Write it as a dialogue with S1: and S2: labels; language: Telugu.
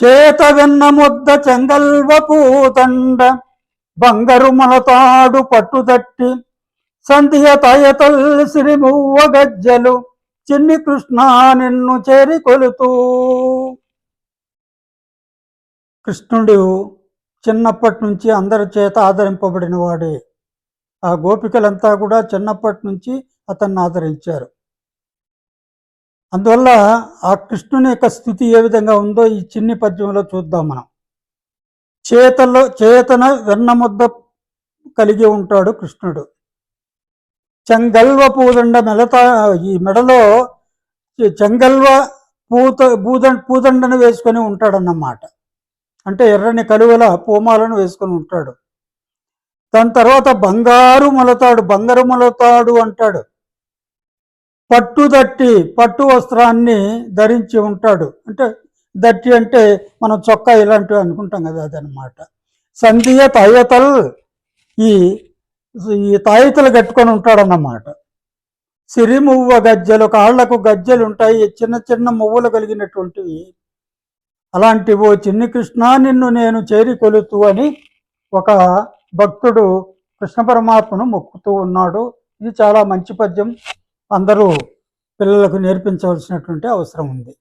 S1: చేత వెన్న ముద్ద చెంగల్వ పూతండ బంగారు మనతాడు పట్టుదట్టి సంధ్య తయతల్ సిరిమువ్వ గజ్జలు చిన్ని కృష్ణ నిన్ను చేరి కొలుతూ. కృష్ణుడు చిన్నప్పటి నుంచి అందరి చేత ఆదరింపబడినవాడే. ఆ గోపికలంతా కూడా చిన్నప్పటి నుంచి అతన్ని ఆదరించారు. అందువల్ల ఆ కృష్ణుని యొక్క స్థితి ఏ విధంగా ఉందో ఈ చిన్ని పద్యంలో చూద్దాం మనం. చేతలో చేతన వెన్నముద్ద కలిగి ఉంటాడు కృష్ణుడు. చెంగల్వ పూదండ మెలత ఈ మెడలో చెంగల్వ పూత పూద పూదండను వేసుకొని ఉంటాడన్నమాట. అంటే ఎర్రని కలువల పూమాలను వేసుకొని ఉంటాడు. దాని తర్వాత బంగారు మొలతాడు బంగారు మొలతాడు అంటాడు. పట్టు దట్టి పట్టు వస్త్రాన్ని ధరించి ఉంటాడు. అంటే దట్టి అంటే మనం చొక్కా ఇలాంటివి అనుకుంటాం కదా అదనమాట సంధియ తాయతలు ఈ ఈ తాయితలు కట్టుకొని ఉంటాడన్నమాట. సిరి మువ్వ గజ్జలు కాళ్ళకు గజ్జలు ఉంటాయి. చిన్న చిన్న మువ్వలు కలిగినటువంటివి. అలాంటి ఓ చిన్ని కృష్ణ నిన్ను నేను చేరి కొలుతూ అని ఒక భక్తుడు కృష్ణ పరమాత్మను మొక్కుతూ ఉన్నాడు. ఇది చాలా మంచి పద్యం. అందరూ పిల్లలకు నేర్పించవలసినటువంటి అవసరం ఉంది.